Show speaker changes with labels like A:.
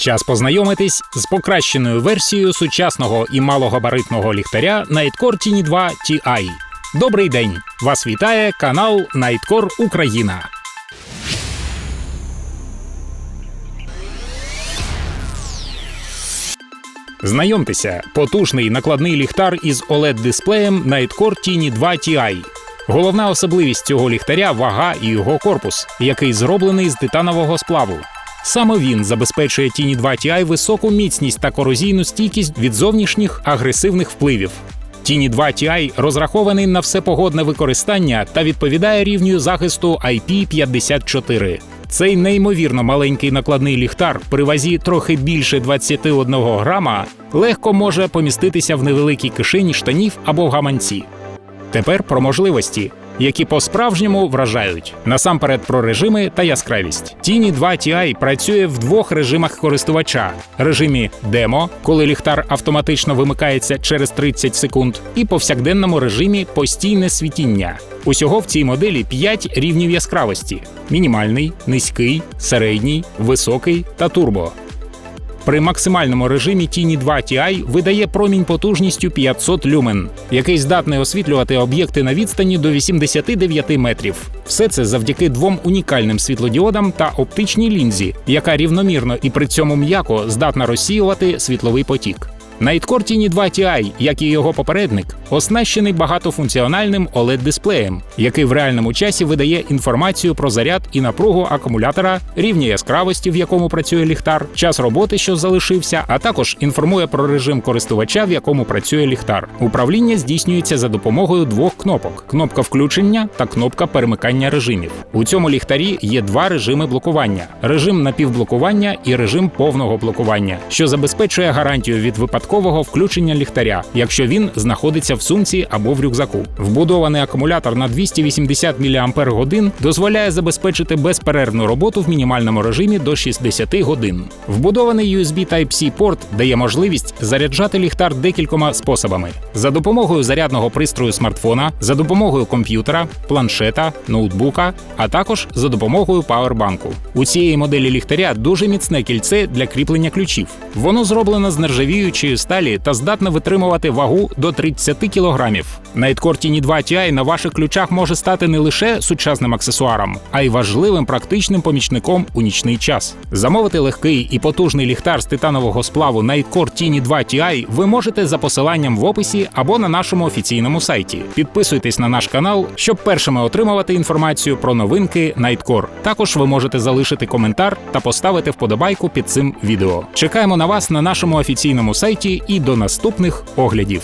A: Час познайомитись з покращеною версією сучасного і малогабаритного ліхтаря Nightcore Tini 2 Ti. Добрий день! Вас вітає канал Nightcore Україна. Знайомтеся, потужний накладний ліхтар із OLED-дисплеєм Nightcore Tini 2 Ti. Головна особливість цього ліхтаря вага і його корпус, який зроблений з титанового сплаву. Саме він забезпечує Tini 2 Ti високу міцність та корозійну стійкість від зовнішніх агресивних впливів. Tini 2 Ti розрахований на всепогодне використання та відповідає рівню захисту IP54. Цей неймовірно маленький накладний ліхтар при вазі трохи більше 21 грама легко може поміститися в невеликій кишені штанів або в гаманці. Тепер про можливості, які по-справжньому вражають насамперед про режими та яскравість. Tini 2 Ti працює в двох режимах користувача: режимі демо, коли ліхтар автоматично вимикається через 30 секунд, і повсякденному режимі постійне світіння. Усього в цій моделі 5 рівнів яскравості: мінімальний, низький, середній, високий та турбо. При максимальному режимі Тіні 2 Ti видає промінь потужністю 500 люмен, який здатний освітлювати об'єкти на відстані до 89 метрів. Все це завдяки двом унікальним світлодіодам та оптичній лінзі, яка рівномірно і при цьому м'яко здатна розсіювати світловий потік. Nightcore Tini 2 Ti, як і його попередник, оснащений багатофункціональним OLED-дисплеєм, який в реальному часі видає інформацію про заряд і напругу акумулятора, рівня яскравості, в якому працює ліхтар, час роботи, що залишився, а також інформує про режим користувача, в якому працює ліхтар. Управління здійснюється за допомогою двох кнопок: кнопка включення та кнопка перемикання режимів. У цьому ліхтарі є два режими блокування: режим напівблокування і режим повного блокування, що забезпечує гарантію від випадкового включення ліхтаря, якщо він знаходиться в сумці або в рюкзаку. Вбудований акумулятор на 280 мАч дозволяє забезпечити безперервну роботу в мінімальному режимі до 60 годин. Вбудований USB Type-C порт дає можливість заряджати ліхтар декількома способами: за допомогою зарядного пристрою смартфона, за допомогою комп'ютера, планшета, ноутбука, а також за допомогою павербанку. У цієї моделі ліхтаря дуже міцне кільце для кріплення ключів. Воно зроблено з нержавіючої сталі та здатне витримувати вагу до 30 кілограмів. Nightcore Tini 2 Ti на ваших ключах може стати не лише сучасним аксесуаром, а й важливим практичним помічником у нічний час. Замовити легкий і потужний ліхтар з титанового сплаву Nightcore Tini 2 Ti ви можете за посиланням в описі або на нашому офіційному сайті. Підписуйтесь на наш канал, щоб першими отримувати інформацію про новинки Nightcore. Також ви можете залишити коментар та поставити вподобайку під цим відео. Чекаємо на вас на нашому офіційному сайті і до наступних оглядів.